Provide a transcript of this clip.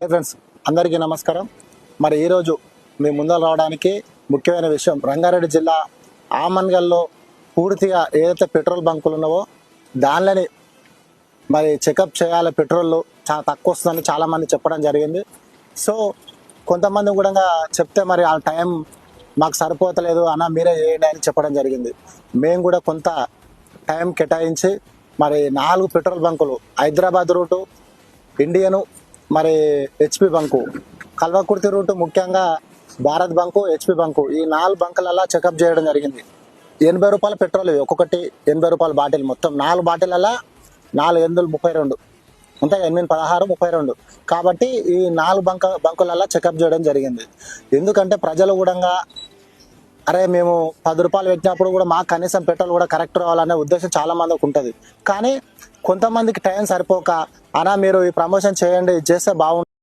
Friends అందరికీ నమస్కారం. మరి ఈరోజు మీ ముందర రావడానికి ముఖ్యమైన విషయం రంగారెడ్డి జిల్లా ఆమన్గల్లో పూర్తిగా ఏదైతే పెట్రోల్ బంకులు ఉన్నావో దానిని మరి చెకప్ చేయాలి పెట్రోల్ చాలా తక్కువ వస్తుందని చాలామంది చెప్పడం జరిగింది. సో కొంతమంది కూడా చెప్తే మరి ఆ టైం మాకు సరిపోతలేదు అన్న మీరే చేయండి అని చెప్పడం జరిగింది. మేము కూడా కొంత టైం కేటాయించి మరి నాలుగు పెట్రోల్ బంకులు హైదరాబాద్ రూటు ఇండియను మరి హెచ్పి బంకు కల్వకుర్తి రూటు ముఖ్యంగా భారత్ బంకు హెచ్పి బంకు ఈ నాలుగు బంకులలా చెకప్ చేయడం జరిగింది. ఎనభై రూపాయల పెట్రోల్ ఇవి ఒక్కొక్కటి ఎనభై రూపాయల బాటిల్ మొత్తం. నాలుగు బాటిలలా నాలుగు ఎనిమిది ముప్పై రెండు. అంతే ఎనిమిది పదహారు ముప్పై రెండు. కాబట్టి ఈ నాలుగు బంక బంకులలా చెకప్ చేయడం జరిగింది. ఎందుకంటే ప్రజలు కూడా అరే మేము పది రూపాయలు పెట్టినప్పుడు కూడా మాకు కనీసం పెట్రోల్ కూడా కరెక్ట్ రావాలనే ఉద్దేశం చాలా మందికి ఉంటుంది. కానీ కొంతమందికి టైం సరిపోక అనా మీరు ఈ ప్రమోషన్ చేయండి చేస్తే బాగుంటుంది